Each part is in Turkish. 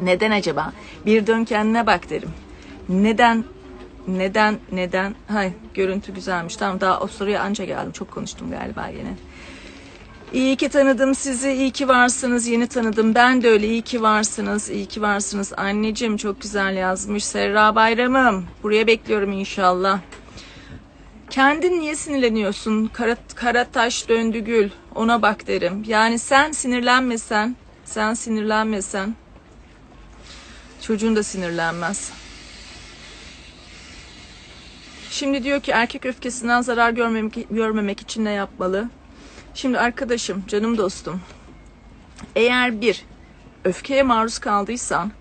Neden acaba? Bir dön kendine bak derim. Neden? Neden? Neden? Hay görüntü güzelmiş. Tamam daha o soruya anca geldim. Çok konuştum galiba yine. İyi ki tanıdım sizi, iyi ki varsınız, yeni tanıdım. Ben de öyle, iyi ki varsınız, iyi ki varsınız. Anneciğim çok güzel yazmış. Serra Bayramım, buraya bekliyorum inşallah. Kendin niye sinirleniyorsun? Kara, kara taş döndü gül, ona bak derim. Yani sen sinirlenmesen, sen sinirlenmesen, çocuğun da sinirlenmez. Şimdi diyor ki erkek öfkesinden zarar görmemek, görmemek için ne yapmalı? Şimdi arkadaşım, canım dostum. Eğer bir öfkeye maruz kaldıysan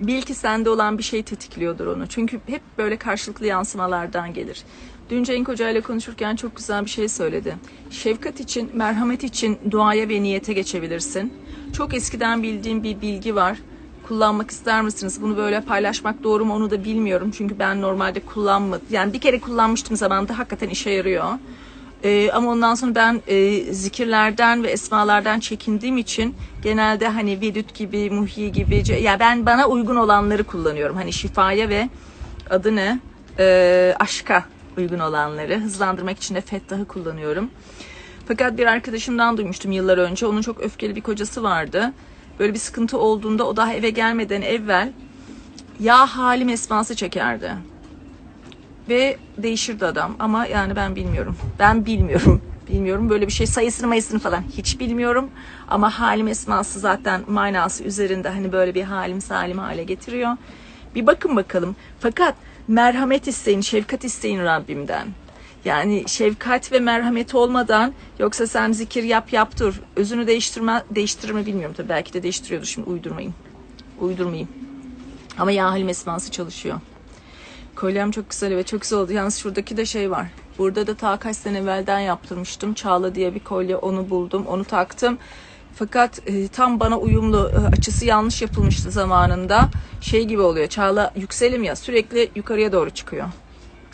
bil ki sende olan bir şey tetikliyordur onu. Çünkü hep böyle karşılıklı yansımalardan gelir. Dün Cenk Hoca ile konuşurken çok güzel bir şey söyledi. Şefkat için, merhamet için duaya ve niyete geçebilirsin. Çok eskiden bildiğim bir bilgi var. Kullanmak ister misiniz? Bunu böyle paylaşmak doğru mu onu da bilmiyorum. Çünkü ben normalde kullanmadım. Yani bir kere kullanmıştım zamanında hakikaten işe yarıyor. Ee, ama ondan sonra ben e, zikirlerden ve esmalardan çekindiğim için genelde hani vedüt gibi, muhyi gibi ya ben bana uygun olanları kullanıyorum. Hani şifaya ve adı ne? Ee, aşka uygun olanları. Hızlandırmak için de fettahı kullanıyorum. Fakat bir arkadaşımdan duymuştum yıllar önce. Onun çok öfkeli bir kocası vardı. Böyle bir sıkıntı olduğunda o daha eve gelmeden evvel ya halim esması çekerdi. Ve değişirdi adam ama yani ben bilmiyorum. Ben bilmiyorum. Bilmiyorum böyle bir şey sayısını mayısını falan hiç bilmiyorum. Ama halim esması zaten manası üzerinde hani böyle bir halim salim hale getiriyor. Bir bakın bakalım. Fakat merhamet isteyin, şefkat isteyin Rabbimden. Yani şefkat ve merhamet olmadan yoksa sen zikir yap yap dur. Özünü değiştirme, değiştirir mi bilmiyorum tabii. Belki de değiştiriyordur şimdi uydurmayayım. Uydurmayayım. Ama ya halim esması çalışıyor. Kolyem çok güzel ve çok güzel oldu. Yalnız şuradaki de şey var. Burada da ta kaç sene evvelden yaptırmıştım. Çağla diye bir kolye onu buldum. Onu taktım. Fakat e, tam bana uyumlu e, açısı yanlış yapılmıştı zamanında. Şey gibi oluyor. Çağla yükselim ya sürekli yukarıya doğru çıkıyor.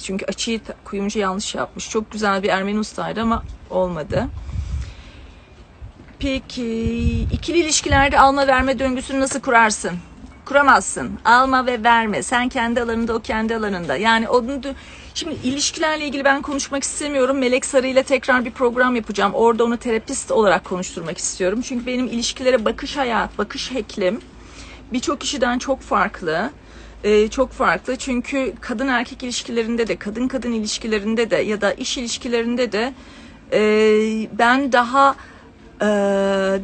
Çünkü açıyı kuyumcu yanlış yapmış. Çok güzel bir Ermeni ustaydı ama olmadı. Peki ikili ilişkilerde alma verme döngüsünü nasıl kurarsın? Kuramazsın. Alma ve verme. Sen kendi alanında o kendi alanında. Yani onu da- şimdi ilişkilerle ilgili ben konuşmak istemiyorum. Melek Sarı ile tekrar bir program yapacağım. Orada onu terapist olarak konuşturmak istiyorum. Çünkü benim ilişkilere bakış hayat, bakış heklim birçok kişiden çok farklı. Ee, çok farklı çünkü kadın erkek ilişkilerinde de kadın kadın ilişkilerinde de ya da iş ilişkilerinde de e, ben daha e,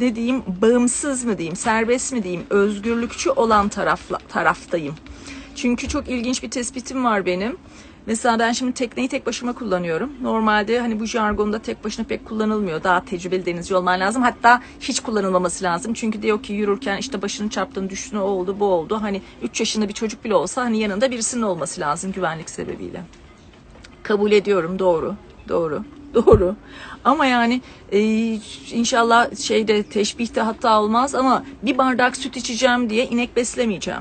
ne diyeyim bağımsız mı diyeyim serbest mi diyeyim özgürlükçü olan tarafla, taraftayım. Çünkü çok ilginç bir tespitim var benim. Mesela ben şimdi tekneyi tek başıma kullanıyorum. Normalde hani bu jargonda tek başına pek kullanılmıyor. Daha tecrübeli denizci olman lazım. Hatta hiç kullanılmaması lazım. Çünkü diyor ki yürürken işte başını çarptın, düştün, o oldu, bu oldu. Hani 3 yaşında bir çocuk bile olsa hani yanında birisinin olması lazım güvenlik sebebiyle. Kabul ediyorum doğru. Doğru. Doğru. Ama yani e, inşallah şeyde teşbihte hata olmaz ama bir bardak süt içeceğim diye inek beslemeyeceğim.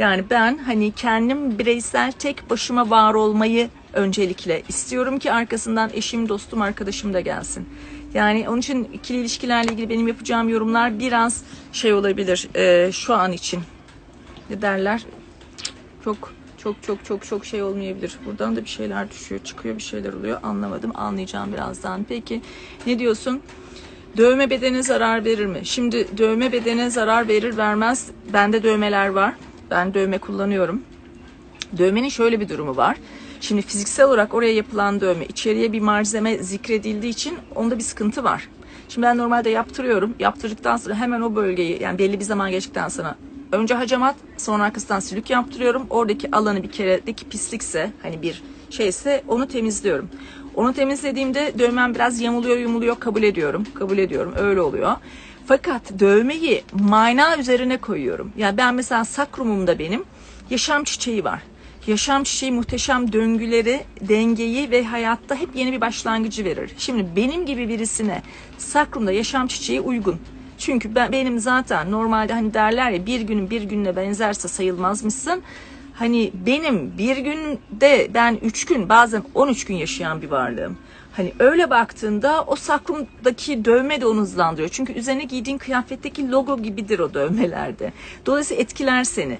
Yani ben hani kendim bireysel tek başıma var olmayı öncelikle istiyorum ki arkasından eşim, dostum, arkadaşım da gelsin. Yani onun için ikili ilişkilerle ilgili benim yapacağım yorumlar biraz şey olabilir e, şu an için. Ne derler? Çok çok çok çok çok şey olmayabilir. Buradan da bir şeyler düşüyor, çıkıyor bir şeyler oluyor. Anlamadım. Anlayacağım birazdan. Peki ne diyorsun? Dövme bedene zarar verir mi? Şimdi dövme bedene zarar verir vermez. Bende dövmeler var. Ben dövme kullanıyorum. Dövmenin şöyle bir durumu var. Şimdi fiziksel olarak oraya yapılan dövme içeriye bir malzeme zikredildiği için onda bir sıkıntı var. Şimdi ben normalde yaptırıyorum. Yaptırdıktan sonra hemen o bölgeyi yani belli bir zaman geçtikten sonra önce hacamat sonra arkasından sülük yaptırıyorum. Oradaki alanı bir keredeki pislikse hani bir şeyse onu temizliyorum. Onu temizlediğimde dövmem biraz yamuluyor yumuluyor kabul ediyorum. Kabul ediyorum öyle oluyor. Fakat dövmeyi mana üzerine koyuyorum. Yani ben mesela sakrumumda benim yaşam çiçeği var. Yaşam çiçeği muhteşem döngüleri, dengeyi ve hayatta hep yeni bir başlangıcı verir. Şimdi benim gibi birisine sakrumda yaşam çiçeği uygun. Çünkü ben, benim zaten normalde hani derler ya bir günün bir gününe benzerse sayılmazmışsın. Hani benim bir günde ben üç gün bazen 13 gün yaşayan bir varlığım. Hani öyle baktığında o sakrumdaki dövme de onu hızlandırıyor. Çünkü üzerine giydiğin kıyafetteki logo gibidir o dövmelerde. Dolayısıyla etkiler seni.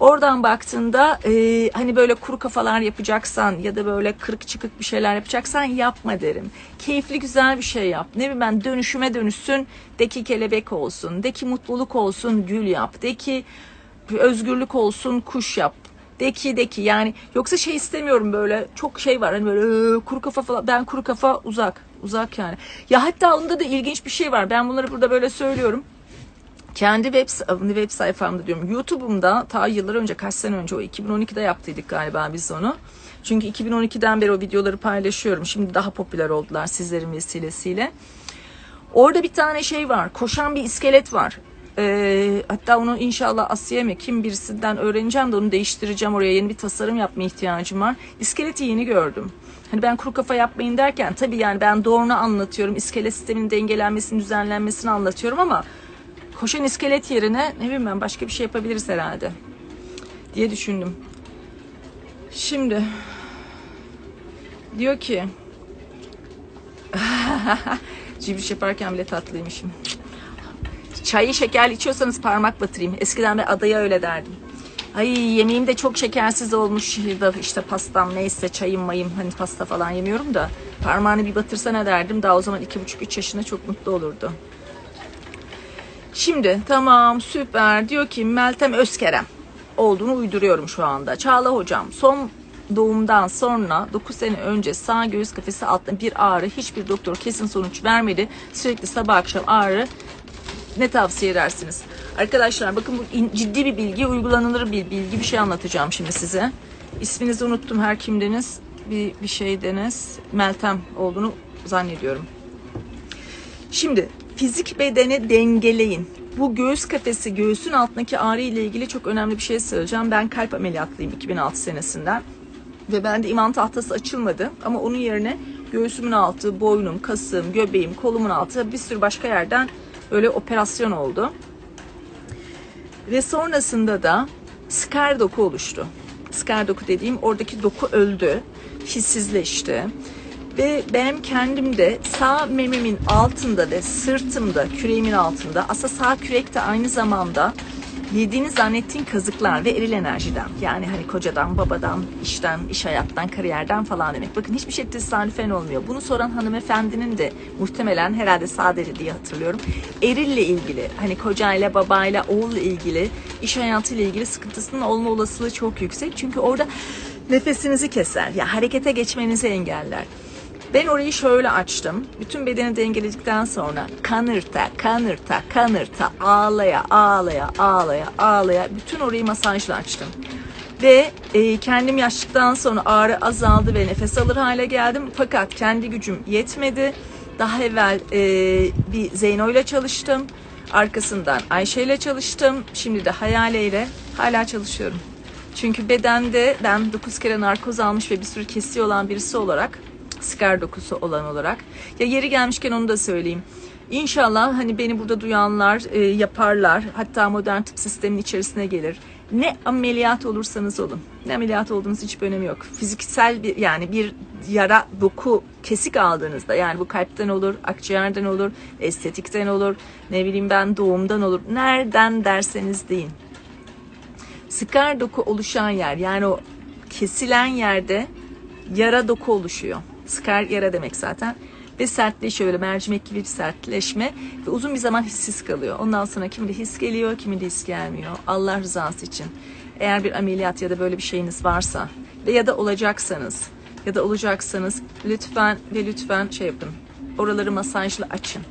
Oradan baktığında e, hani böyle kuru kafalar yapacaksan ya da böyle kırık çıkık bir şeyler yapacaksan yapma derim. Keyifli güzel bir şey yap. Ne bileyim ben dönüşüme dönüşsün. De ki kelebek olsun. De ki mutluluk olsun gül yap. De ki özgürlük olsun kuş yap. De ki de ki yani yoksa şey istemiyorum böyle çok şey var hani böyle "Ee, kuru kafa falan ben kuru kafa uzak uzak yani. Ya hatta onda da ilginç bir şey var ben bunları burada böyle söylüyorum kendi web, web sayfamda diyorum YouTube'umda ta yıllar önce kaç sene önce o 2012'de yaptıydık galiba biz onu. Çünkü 2012'den beri o videoları paylaşıyorum. Şimdi daha popüler oldular sizlerin vesilesiyle. Orada bir tane şey var. Koşan bir iskelet var. Ee, hatta onu inşallah Asiye mi kim birisinden öğreneceğim de onu değiştireceğim. Oraya yeni bir tasarım yapma ihtiyacım var. İskeleti yeni gördüm. Hani ben kuru kafa yapmayın derken tabii yani ben doğrunu anlatıyorum. İskelet sisteminin dengelenmesini, düzenlenmesini anlatıyorum ama koşan iskelet yerine ne bileyim ben başka bir şey yapabiliriz herhalde diye düşündüm. Şimdi diyor ki cibriş yaparken bile tatlıymışım. Çayı şekerli içiyorsanız parmak batırayım. Eskiden ben adaya öyle derdim. Ay yemeğim de çok şekersiz olmuş. İşte pastam neyse çayım mayım hani pasta falan yemiyorum da parmağını bir batırsa ne derdim. Daha o zaman iki buçuk üç yaşında çok mutlu olurdu. Şimdi tamam süper diyor ki Meltem Özkerem olduğunu uyduruyorum şu anda. Çağla hocam son doğumdan sonra 9 sene önce sağ göğüs kafesi altında bir ağrı hiçbir doktor kesin sonuç vermedi. Sürekli sabah akşam ağrı ne tavsiye edersiniz? Arkadaşlar bakın bu ciddi bir bilgi, uygulanılır bir bilgi bir şey anlatacağım şimdi size. İsminizi unuttum her kimdeniz? Bir, bir şeydeniz. Meltem olduğunu zannediyorum. Şimdi fizik bedeni dengeleyin. Bu göğüs kafesi, göğsün altındaki ağrı ile ilgili çok önemli bir şey söyleyeceğim. Ben kalp ameliyatlıyım 2006 senesinden. Ve bende iman tahtası açılmadı. Ama onun yerine göğsümün altı, boynum, kasım, göbeğim, kolumun altı bir sürü başka yerden böyle operasyon oldu. Ve sonrasında da skar doku oluştu. Skar doku dediğim oradaki doku öldü, hissizleşti. Ve benim kendimde sağ mememin altında ve sırtımda, küreğimin altında aslında sağ kürekte aynı zamanda yediğini zannettiğin kazıklar ve eril enerjiden yani hani kocadan, babadan, işten, iş hayattan, kariyerden falan demek. Bakın hiçbir şey tesadüfen olmuyor. Bunu soran hanımefendinin de muhtemelen herhalde sadece diye hatırlıyorum. Erille ilgili hani kocayla, babayla, oğulla ilgili, iş hayatıyla ilgili sıkıntısının olma olasılığı çok yüksek. Çünkü orada nefesinizi keser. Ya harekete geçmenizi engeller. Ben orayı şöyle açtım. Bütün bedeni dengeledikten sonra kanırta, kanırta, kanırta, ağlaya, ağlaya, ağlaya, ağlaya bütün orayı masajla açtım. Ve e, kendim yaşlıktan sonra ağrı azaldı ve nefes alır hale geldim. Fakat kendi gücüm yetmedi. Daha evvel e, bir Zeyno ile çalıştım. Arkasından Ayşe ile çalıştım. Şimdi de Hayale ile hala çalışıyorum. Çünkü bedende ben 9 kere narkoz almış ve bir sürü kesiyor olan birisi olarak skar dokusu olan olarak. Ya yeri gelmişken onu da söyleyeyim. İnşallah hani beni burada duyanlar e, yaparlar. Hatta modern tıp sistemin içerisine gelir. Ne ameliyat olursanız olun. Ne ameliyat olduğunuz hiçbir önemi yok. Fiziksel bir yani bir yara doku kesik aldığınızda yani bu kalpten olur, akciğerden olur, estetikten olur, ne bileyim ben doğumdan olur. Nereden derseniz deyin. Skar doku oluşan yer yani o kesilen yerde yara doku oluşuyor. Skar yara demek zaten. Ve sertleşiyor böyle mercimek gibi bir sertleşme. Ve uzun bir zaman hissiz kalıyor. Ondan sonra kimde his geliyor, kimde his gelmiyor. Allah rızası için. Eğer bir ameliyat ya da böyle bir şeyiniz varsa ve ya da olacaksanız ya da olacaksanız lütfen ve lütfen şey yapın. Oraları masajla açın.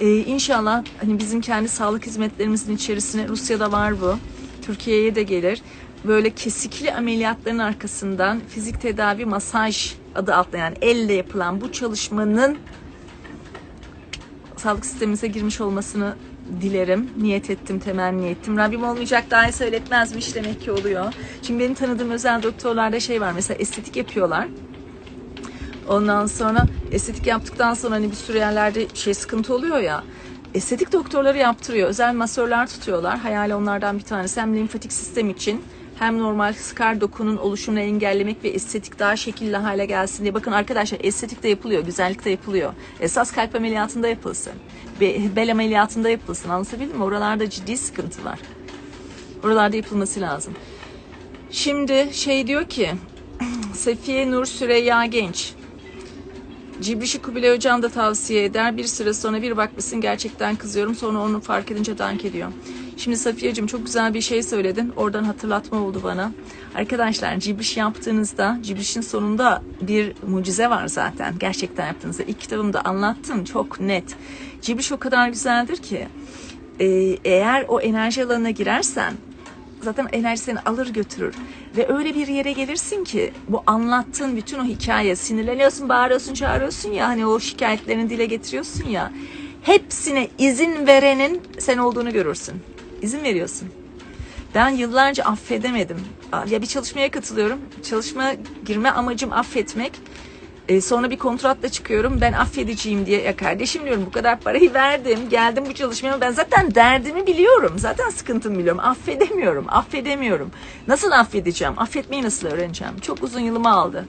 Ee, inşallah hani bizim kendi sağlık hizmetlerimizin içerisine Rusya'da var bu. Türkiye'ye de gelir. Böyle kesikli ameliyatların arkasından fizik tedavi masaj adı altında yani elle yapılan bu çalışmanın sağlık sistemimize girmiş olmasını dilerim. Niyet ettim, temenni ettim. Rabbim olmayacak daha iyi söyletmezmiş demek ki oluyor. Çünkü benim tanıdığım özel doktorlarda şey var. Mesela estetik yapıyorlar. Ondan sonra estetik yaptıktan sonra hani bir sürü yerlerde şey sıkıntı oluyor ya. Estetik doktorları yaptırıyor. Özel masörler tutuyorlar. Hayali onlardan bir tanesi hem lenfatik sistem için hem normal skar dokunun oluşumunu engellemek ve estetik daha şekilli hale gelsin diye. Bakın arkadaşlar estetik de yapılıyor, güzellik de yapılıyor. Esas kalp ameliyatında yapılsın. Be- bel ameliyatında yapılsın. Anlatabildim mi? Oralarda ciddi sıkıntı var. Oralarda yapılması lazım. Şimdi şey diyor ki Safiye Nur Süreyya Genç Cibriş'i Kubilay Hocam da tavsiye eder. Bir süre sonra bir bakmışsın gerçekten kızıyorum. Sonra onu fark edince dank ediyor. Şimdi Safiyeciğim çok güzel bir şey söyledin. Oradan hatırlatma oldu bana. Arkadaşlar cibriş yaptığınızda cibrişin sonunda bir mucize var zaten. Gerçekten yaptığınızda. İlk kitabımda anlattım çok net. Cibriş o kadar güzeldir ki e, eğer o enerji alanına girersen zaten enerji seni alır götürür. Ve öyle bir yere gelirsin ki bu anlattığın bütün o hikaye sinirleniyorsun, bağırıyorsun, çağırıyorsun ya hani o şikayetlerini dile getiriyorsun ya. Hepsine izin verenin sen olduğunu görürsün. İzin veriyorsun. Ben yıllarca affedemedim. Ya bir çalışmaya katılıyorum. Çalışma girme amacım affetmek. E, sonra bir kontratla çıkıyorum. Ben affedeceğim diye. Ya kardeşim diyorum bu kadar parayı verdim. Geldim bu çalışmaya. Ben zaten derdimi biliyorum. Zaten sıkıntımı biliyorum. Affedemiyorum. Affedemiyorum. Nasıl affedeceğim? Affetmeyi nasıl öğreneceğim? Çok uzun yılımı aldı.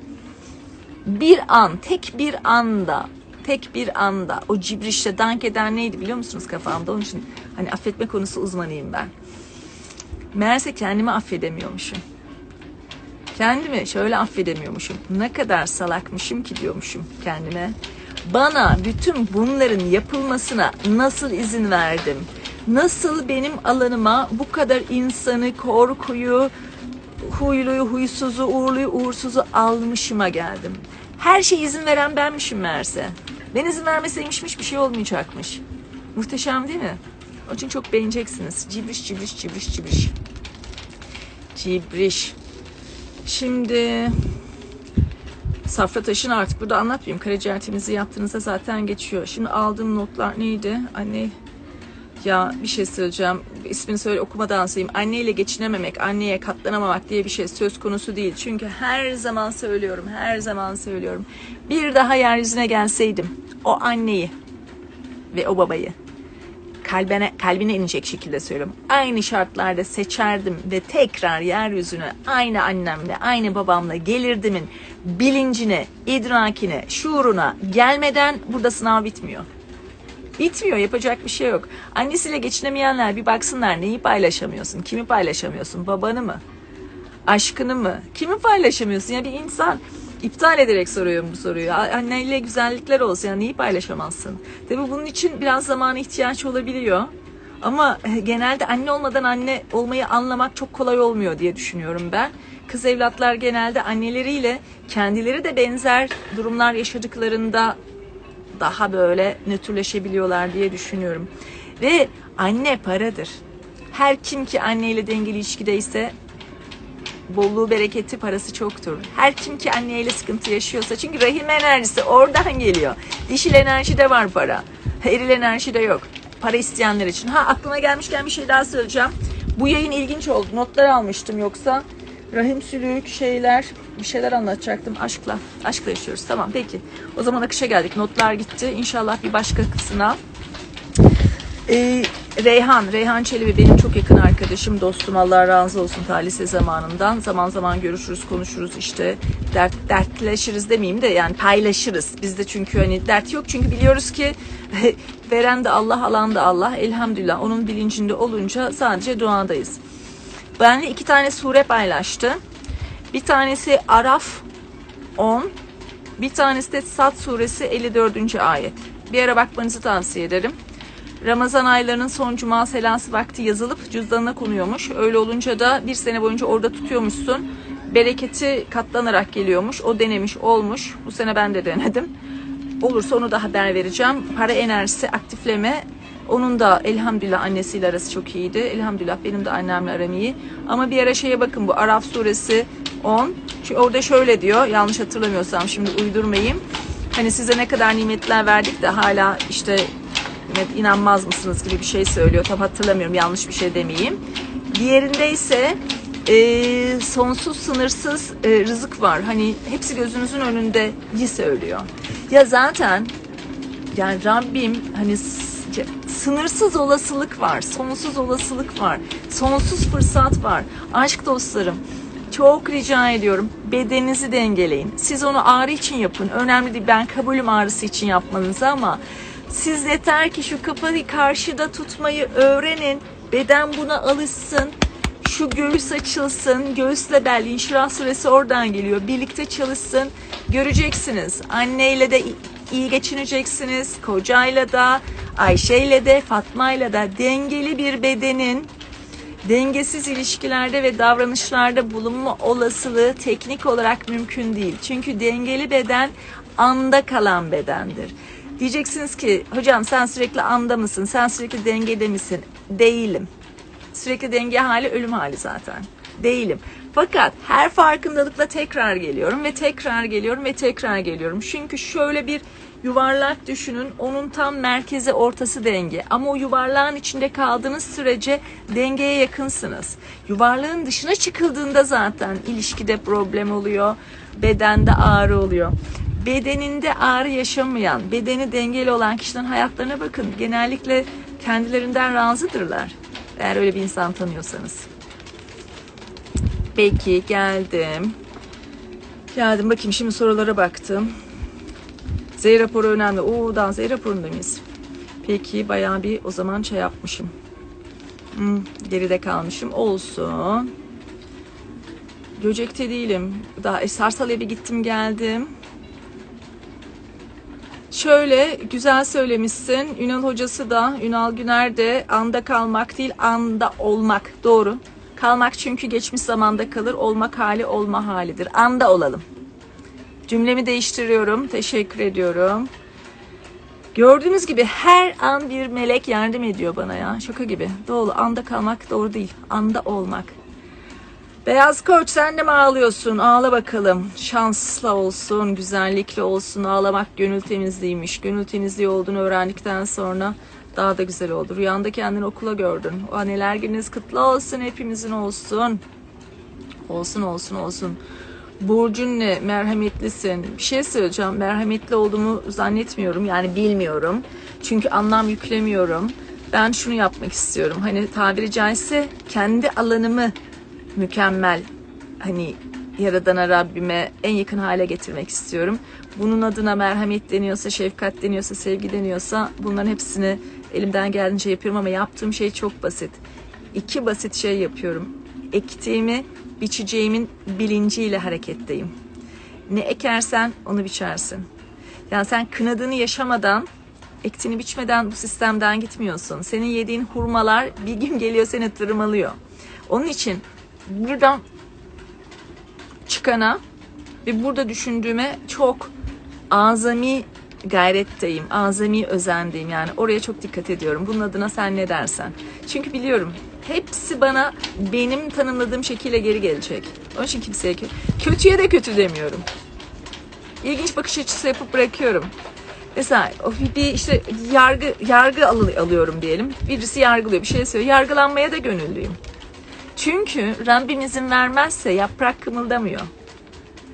Bir an, tek bir anda tek bir anda o cibrişte dank eden neydi biliyor musunuz kafamda? Onun için hani affetme konusu uzmanıyım ben. Meğerse kendimi affedemiyormuşum. Kendimi şöyle affedemiyormuşum. Ne kadar salakmışım ki diyormuşum kendime. Bana bütün bunların yapılmasına nasıl izin verdim? Nasıl benim alanıma bu kadar insanı, korkuyu, huyluyu, huysuzu, uğurluyu, uğursuzu almışıma geldim. Her şey izin veren benmişim meğerse. Ben izin vermeseymişim hiçbir şey olmayacakmış. Muhteşem değil mi? Onun için çok beğeneceksiniz. Cibriş, cibriş, cibriş, cibriş. Cibriş. Şimdi safra taşını artık burada anlatmayayım. Karaciğer temizliği yaptığınızda zaten geçiyor. Şimdi aldığım notlar neydi? Anne ya bir şey söyleyeceğim. İsmini söyle okumadan sayayım. Anneyle geçinememek, anneye katlanamamak diye bir şey söz konusu değil. Çünkü her zaman söylüyorum, her zaman söylüyorum. Bir daha yeryüzüne gelseydim o anneyi ve o babayı kalbine, kalbine inecek şekilde söylüyorum. Aynı şartlarda seçerdim ve tekrar yeryüzüne aynı annemle, aynı babamla gelirdimin bilincine, idrakine, şuuruna gelmeden burada sınav bitmiyor. Bitmiyor, yapacak bir şey yok. Annesiyle geçinemeyenler bir baksınlar neyi paylaşamıyorsun, kimi paylaşamıyorsun, babanı mı, aşkını mı, kimi paylaşamıyorsun? Ya bir insan iptal ederek soruyorum bu soruyu. Anneyle güzellikler olsun. Yani neyi paylaşamazsın? Tabii bunun için biraz zamana ihtiyaç olabiliyor. Ama e, genelde anne olmadan anne olmayı anlamak çok kolay olmuyor diye düşünüyorum ben. Kız evlatlar genelde anneleriyle kendileri de benzer durumlar yaşadıklarında daha böyle nötrleşebiliyorlar diye düşünüyorum. Ve anne paradır. Her kim ki anneyle dengeli ilişkideyse bolluğu, bereketi, parası çoktur. Her kim ki anneyle sıkıntı yaşıyorsa çünkü rahim enerjisi oradan geliyor. Dişil enerjide var para. Eril enerjide yok. Para isteyenler için. Ha aklıma gelmişken bir şey daha söyleyeceğim. Bu yayın ilginç oldu. Notlar almıştım yoksa rahim sülük şeyler bir şeyler anlatacaktım aşkla. Aşkla yaşıyoruz. Tamam peki. O zaman akışa geldik. Notlar gitti. İnşallah bir başka kısmına ee, Reyhan, Reyhan Çelebi benim çok yakın arkadaşım, dostum. Allah razı olsun ta lise zamanından. Zaman zaman görüşürüz, konuşuruz işte. Dert, dertleşiriz demeyeyim de yani paylaşırız. Bizde çünkü hani dert yok çünkü biliyoruz ki veren de Allah, alan da Allah. Elhamdülillah onun bilincinde olunca sadece duadayız. Benle iki tane sure paylaştı. Bir tanesi Araf 10, bir tanesi de Sad suresi 54. ayet. Bir ara bakmanızı tavsiye ederim. Ramazan aylarının son cuma selası vakti yazılıp cüzdanına konuyormuş. Öyle olunca da bir sene boyunca orada tutuyormuşsun. Bereketi katlanarak geliyormuş. O denemiş olmuş. Bu sene ben de denedim. Olursa onu da haber vereceğim. Para enerjisi aktifleme. Onun da elhamdülillah annesiyle arası çok iyiydi. Elhamdülillah benim de annemle aram iyi. Ama bir ara şeye bakın bu Araf suresi 10. Çünkü orada şöyle diyor. Yanlış hatırlamıyorsam şimdi uydurmayayım. Hani size ne kadar nimetler verdik de hala işte inanmaz mısınız gibi bir şey söylüyor. Tam hatırlamıyorum yanlış bir şey demeyeyim. Diğerinde ise e, sonsuz sınırsız e, rızık var. Hani hepsi gözünüzün önünde söylüyor. Ya zaten yani Rabbim hani Sınırsız olasılık var, sonsuz olasılık var, sonsuz fırsat var. Aşk dostlarım, çok rica ediyorum bedeninizi dengeleyin. Siz onu ağrı için yapın. Önemli değil ben kabulüm ağrısı için yapmanızı ama siz yeter ki şu kafayı karşıda tutmayı öğrenin. Beden buna alışsın. Şu göğüs açılsın. Göğüsle bel inşirah süresi oradan geliyor. Birlikte çalışsın. Göreceksiniz. Anneyle de iyi geçineceksiniz. Kocayla da, Ayşe'yle de, Fatma'yla da dengeli bir bedenin dengesiz ilişkilerde ve davranışlarda bulunma olasılığı teknik olarak mümkün değil. Çünkü dengeli beden anda kalan bedendir. Diyeceksiniz ki hocam sen sürekli anda mısın? Sen sürekli dengede misin? Değilim. Sürekli denge hali ölüm hali zaten. Değilim. Fakat her farkındalıkla tekrar geliyorum ve tekrar geliyorum ve tekrar geliyorum. Çünkü şöyle bir yuvarlak düşünün. Onun tam merkezi ortası denge. Ama o yuvarlağın içinde kaldığınız sürece dengeye yakınsınız. Yuvarlağın dışına çıkıldığında zaten ilişkide problem oluyor. Bedende ağrı oluyor. Bedeninde ağrı yaşamayan, bedeni dengeli olan kişilerin hayatlarına bakın. Genellikle kendilerinden razıdırlar. Eğer öyle bir insan tanıyorsanız. Peki geldim. Geldim bakayım şimdi sorulara baktım. Z raporu önemli. Oo daha Z raporunda mıyız? Peki bayağı bir o zaman şey yapmışım. Hmm, geride kalmışım. Olsun. Göcekte değilim. Daha Sarsalı'ya bir gittim geldim. Şöyle güzel söylemişsin. Ünal hocası da, Ünal Güner de anda kalmak değil, anda olmak. Doğru. Kalmak çünkü geçmiş zamanda kalır, olmak hali olma halidir. Anda olalım. Cümlemi değiştiriyorum. Teşekkür ediyorum. Gördüğünüz gibi her an bir melek yardım ediyor bana ya. Şaka gibi. Doğru. Anda kalmak doğru değil. Anda olmak. Beyaz koç sen de mi ağlıyorsun? Ağla bakalım. Şansla olsun, güzellikle olsun. Ağlamak gönül temizliğiymiş. Gönül temizliği olduğunu öğrendikten sonra daha da güzel oldu. Rüyanda kendini okula gördün. O anneler gününüz kutlu olsun. Hepimizin olsun. Olsun olsun olsun. Burcun ne? Merhametlisin. Bir şey söyleyeceğim. Merhametli olduğumu zannetmiyorum. Yani bilmiyorum. Çünkü anlam yüklemiyorum. Ben şunu yapmak istiyorum. Hani tabiri caizse kendi alanımı mükemmel hani Yaradana Rabbime en yakın hale getirmek istiyorum. Bunun adına merhamet deniyorsa, şefkat deniyorsa, sevgi deniyorsa bunların hepsini elimden geldiğince yapıyorum ama yaptığım şey çok basit. İki basit şey yapıyorum. Ektiğimi, biçeceğimin bilinciyle hareketteyim. Ne ekersen onu biçersin. Yani sen kınadığını yaşamadan, ektiğini biçmeden bu sistemden gitmiyorsun. Senin yediğin hurmalar bir gün geliyor seni tırmalıyor. Onun için buradan çıkana ve burada düşündüğüme çok azami gayretteyim, azami özendeyim yani oraya çok dikkat ediyorum. Bunun adına sen ne dersen. Çünkü biliyorum hepsi bana benim tanımladığım şekilde geri gelecek. Onun için kimseye kötü. Kötüye de kötü demiyorum. İlginç bakış açısı yapıp bırakıyorum. Mesela bir işte yargı yargı al- alıyorum diyelim. Birisi yargılıyor, bir şey söylüyor. Yargılanmaya da gönüllüyüm. Çünkü Rabbim izin vermezse yaprak kımıldamıyor.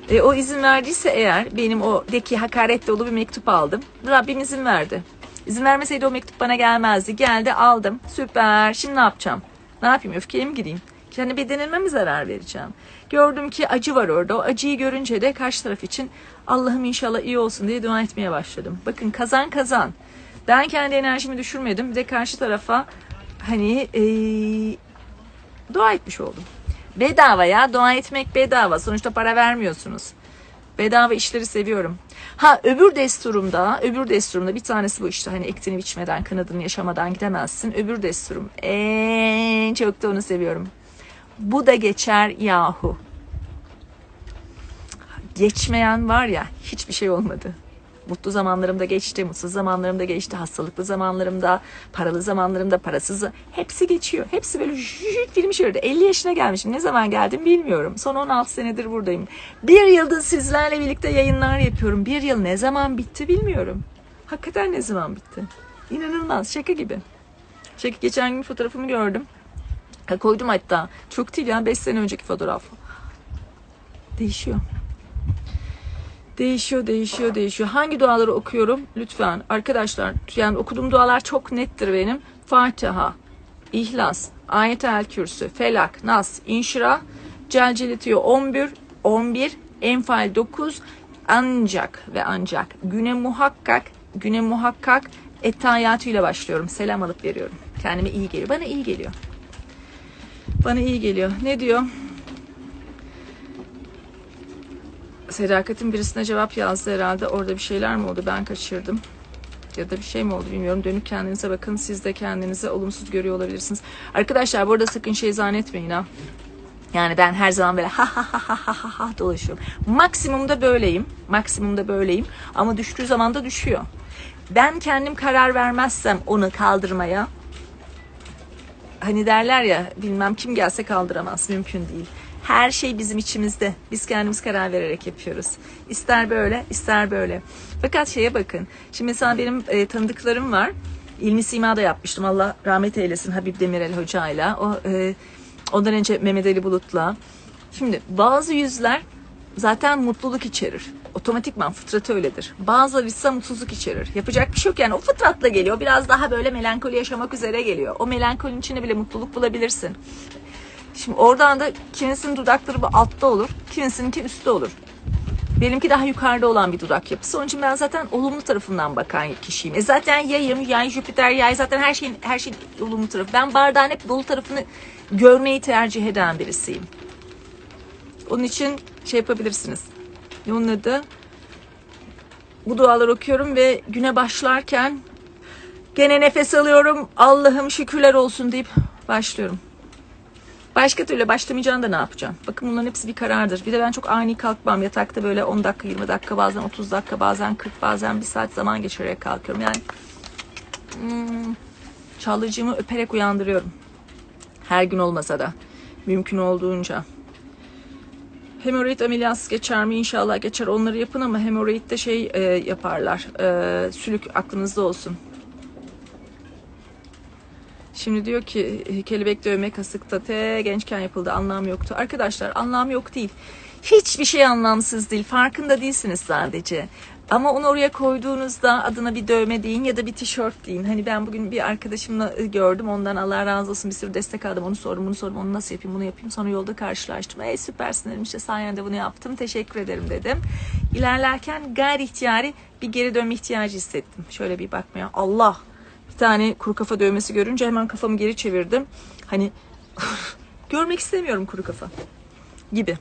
E, o izin verdiyse eğer benim o deki hakaret dolu bir mektup aldım. Rabbim izin verdi. İzin vermeseydi o mektup bana gelmezdi. Geldi aldım. Süper. Şimdi ne yapacağım? Ne yapayım? Öfkeye mi gireyim? Kendi bedenime mi zarar vereceğim? Gördüm ki acı var orada. O acıyı görünce de karşı taraf için Allah'ım inşallah iyi olsun diye dua etmeye başladım. Bakın kazan kazan. Ben kendi enerjimi düşürmedim. Bir de karşı tarafa hani eee dua etmiş oldum. Bedava ya dua etmek bedava. Sonuçta para vermiyorsunuz. Bedava işleri seviyorum. Ha öbür desturumda, öbür desturumda bir tanesi bu işte hani ektiğini biçmeden, kınadını yaşamadan gidemezsin. Öbür desturum en çok da onu seviyorum. Bu da geçer yahu. Geçmeyen var ya hiçbir şey olmadı. Mutlu zamanlarımda geçti, mutsuz zamanlarımda geçti, hastalıklı zamanlarımda, paralı zamanlarımda, parasız hepsi geçiyor. Hepsi böyle jüjüt film şöyle. 50 yaşına gelmişim. Ne zaman geldim bilmiyorum. Son 16 senedir buradayım. Bir yıldır sizlerle birlikte yayınlar yapıyorum. Bir yıl ne zaman bitti bilmiyorum. Hakikaten ne zaman bitti? İnanılmaz. Şaka gibi. Şaka geçen gün fotoğrafımı gördüm. Ha, koydum hatta. Çok değil ya 5 sene önceki fotoğraf. Değişiyor. Değişiyor, değişiyor, değişiyor. Hangi duaları okuyorum? Lütfen arkadaşlar. Yani okuduğum dualar çok nettir benim. Fatiha, İhlas, Ayet-el Kürsü, Felak, Nas, İnşirah, Celcelitiyor 11, 11, Enfal 9, ancak ve ancak güne muhakkak, güne muhakkak ettehiyatü ile başlıyorum. Selam alıp veriyorum. Kendime iyi geliyor. Bana iyi geliyor. Bana iyi geliyor. Ne diyor? Sedakat'in birisine cevap yazdı herhalde. Orada bir şeyler mi oldu? Ben kaçırdım. Ya da bir şey mi oldu bilmiyorum. Dönüp kendinize bakın. Siz de kendinizi olumsuz görüyor olabilirsiniz. Arkadaşlar bu arada sakın şey zannetmeyin ha. Yani ben her zaman böyle ha ha ha ha ha ha dolaşıyorum. Maksimumda böyleyim. Maksimumda böyleyim. Ama düştüğü zaman da düşüyor. Ben kendim karar vermezsem onu kaldırmaya hani derler ya bilmem kim gelse kaldıramaz. Mümkün değil. Her şey bizim içimizde. Biz kendimiz karar vererek yapıyoruz. İster böyle, ister böyle. Fakat şeye bakın. Şimdi mesela benim e, tanıdıklarım var. İlmi Sima'da yapmıştım. Allah rahmet eylesin Habib Demirel Hoca'yla. O e, ondan önce Mehmet Ali Bulut'la. Şimdi bazı yüzler zaten mutluluk içerir. Otomatikman fıtratı öyledir. Bazıları ise mutsuzluk içerir. Yapacak bir şey yok yani o fıtratla geliyor. Biraz daha böyle melankoli yaşamak üzere geliyor. O melankolinin içinde bile mutluluk bulabilirsin. Şimdi oradan da kimisinin dudakları bu altta olur, kimisininki üstte olur. Benimki daha yukarıda olan bir dudak yapısı. Onun için ben zaten olumlu tarafından bakan kişiyim. E zaten yayım, yay Jüpiter, yay zaten her şeyin her şeyin olumlu tarafı. Ben bardağın hep dolu tarafını görmeyi tercih eden birisiyim. Onun için şey yapabilirsiniz. Ne onun adı? Bu duaları okuyorum ve güne başlarken gene nefes alıyorum. Allah'ım şükürler olsun deyip başlıyorum. Başka türlü başlamayacağını da ne yapacağım? Bakın bunların hepsi bir karardır. Bir de ben çok ani kalkmam. Yatakta böyle 10 dakika, 20 dakika, bazen 30 dakika, bazen 40, bazen bir saat zaman geçirerek kalkıyorum. Yani hmm, çalıcımı öperek uyandırıyorum. Her gün olmasa da. Mümkün olduğunca. Hemoroid ameliyatı geçer mi? İnşallah geçer. Onları yapın ama hemoroidde şey e, yaparlar. E, sülük aklınızda olsun. Şimdi diyor ki kelebek dövme kasıkta te gençken yapıldı anlam yoktu. Arkadaşlar anlam yok değil. Hiçbir şey anlamsız değil. Farkında değilsiniz sadece. Ama onu oraya koyduğunuzda adına bir dövme deyin ya da bir tişört deyin. Hani ben bugün bir arkadaşımla gördüm. Ondan Allah razı olsun bir sürü destek aldım. Onu sordum, bunu sordum. Onu nasıl yapayım, bunu yapayım. Sonra yolda karşılaştım. Ey süpersin dedim işte sayende bunu yaptım. Teşekkür ederim dedim. İlerlerken gayri ihtiyari bir geri dönme ihtiyacı hissettim. Şöyle bir bakmaya. Allah bir tane kuru kafa dövmesi görünce hemen kafamı geri çevirdim. Hani görmek istemiyorum kuru kafa gibi.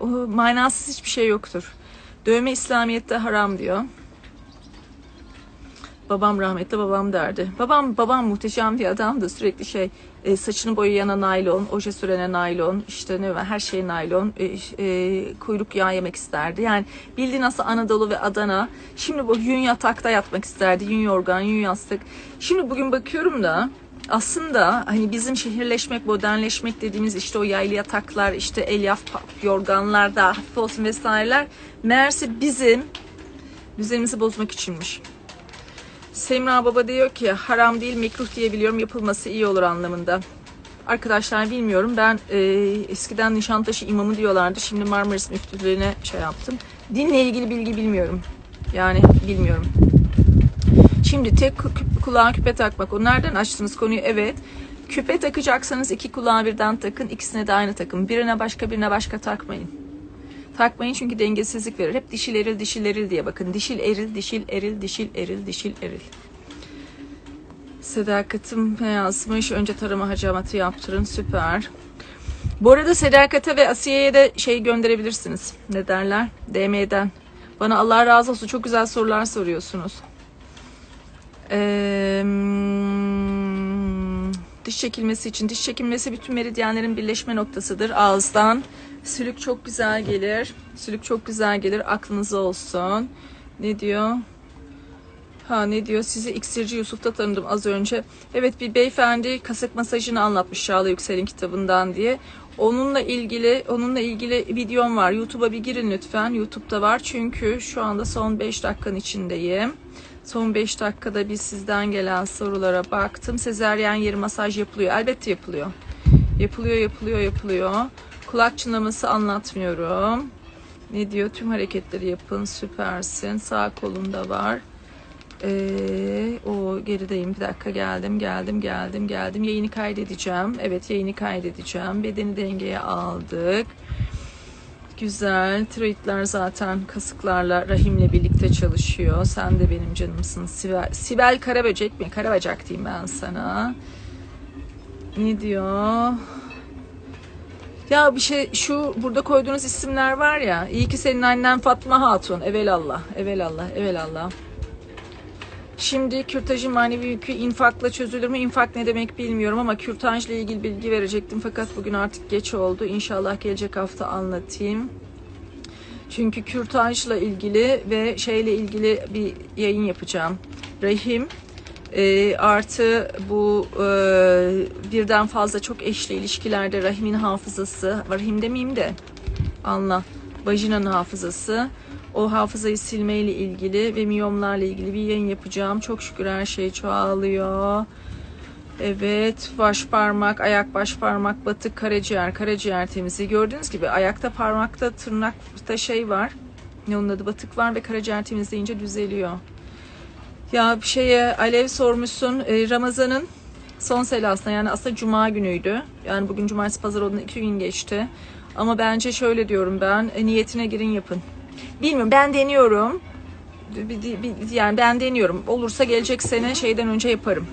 O manasız hiçbir şey yoktur. Dövme İslamiyet'te haram diyor. Babam rahmetli babam derdi. Babam babam muhteşem bir adamdı. Sürekli şey e, saçını boyayana naylon, oje sürene naylon, işte ne var her şey naylon, e, e, kuyruk yağı yemek isterdi. Yani bildiğin nasıl Anadolu ve Adana. Şimdi bu yün yatakta yatmak isterdi. Yün yorgan, yün yastık. Şimdi bugün bakıyorum da aslında hani bizim şehirleşmek, modernleşmek dediğimiz işte o yaylı yataklar, işte elyaf yorganlar da hafif olsun vesaireler meğerse bizim düzenimizi bozmak içinmiş. Semra Baba diyor ki haram değil mekruh diyebiliyorum yapılması iyi olur anlamında. Arkadaşlar bilmiyorum ben e, eskiden Nişantaşı imamı diyorlardı şimdi Marmaris müftülüğüne şey yaptım. Dinle ilgili bilgi bilmiyorum. Yani bilmiyorum. Şimdi tek kulağa küpe takmak. O nereden açtınız konuyu? Evet. Küpe takacaksanız iki kulağa birden takın. ikisine de aynı takın. Birine başka birine başka takmayın. Takmayın çünkü dengesizlik verir. Hep dişil eril dişil eril diye bakın. Dişil eril dişil eril dişil eril dişil eril. Sedakatim yazmış? Önce tarama hacamatı yaptırın. Süper. Bu arada Sedakat'e ve Asiye'ye de şey gönderebilirsiniz. Ne derler? DM'den. Bana Allah razı olsun. Çok güzel sorular soruyorsunuz. Ee, diş çekilmesi için. Diş çekilmesi bütün meridyenlerin birleşme noktasıdır. Ağızdan. Sülük çok güzel gelir. Sülük çok güzel gelir. Aklınızda olsun. Ne diyor? Ha ne diyor? Sizi iksirci Yusuf'ta tanıdım az önce. Evet bir beyefendi kasık masajını anlatmış Çağla Yüksel'in kitabından diye. Onunla ilgili onunla ilgili videom var. YouTube'a bir girin lütfen. YouTube'da var. Çünkü şu anda son 5 dakikanın içindeyim. Son 5 dakikada bir sizden gelen sorulara baktım. Sezeryen yeri masaj yapılıyor. Elbette yapılıyor. Yapılıyor, yapılıyor, yapılıyor. Kulak çınlaması anlatmıyorum. Ne diyor? Tüm hareketleri yapın. Süpersin. Sağ kolunda var. Ee, o gerideyim. Bir dakika geldim, geldim, geldim, geldim. Yayını kaydedeceğim. Evet, yayını kaydedeceğim. Bedeni dengeye aldık. Güzel. Tiroidler zaten kasıklarla, rahimle birlikte çalışıyor. Sen de benim canımsın. Sibel, Sibel Karaböcek mi? Karabacak diyeyim ben sana. Ne diyor? Ya bir şey şu burada koyduğunuz isimler var ya. İyi ki senin annen Fatma Hatun. Evelallah. Evelallah. Evelallah. Şimdi kürtajın manevi yükü infakla çözülür mü? İnfak ne demek bilmiyorum ama kürtajla ilgili bilgi verecektim fakat bugün artık geç oldu. İnşallah gelecek hafta anlatayım. Çünkü kürtajla ilgili ve şeyle ilgili bir yayın yapacağım. Rahim e, artı bu e, birden fazla çok eşli ilişkilerde rahimin hafızası, rahim demeyeyim de anla, vajinanın hafızası, o hafızayı silmeyle ilgili ve miyomlarla ilgili bir yayın yapacağım. Çok şükür her şey çoğalıyor. Evet, baş parmak, ayak baş parmak, batık, karaciğer, karaciğer temizliği. Gördüğünüz gibi ayakta parmakta, tırnakta şey var. Ne onun adı batık var ve karaciğer temizleyince düzeliyor. Ya bir şeye Alev sormuşsun. Ee, Ramazan'ın son selasına yani aslında cuma günüydü. Yani bugün cumartesi pazar olduğunda iki gün geçti. Ama bence şöyle diyorum ben e, niyetine girin yapın. Bilmiyorum ben deniyorum. Yani ben deniyorum. Olursa gelecek sene şeyden önce yaparım.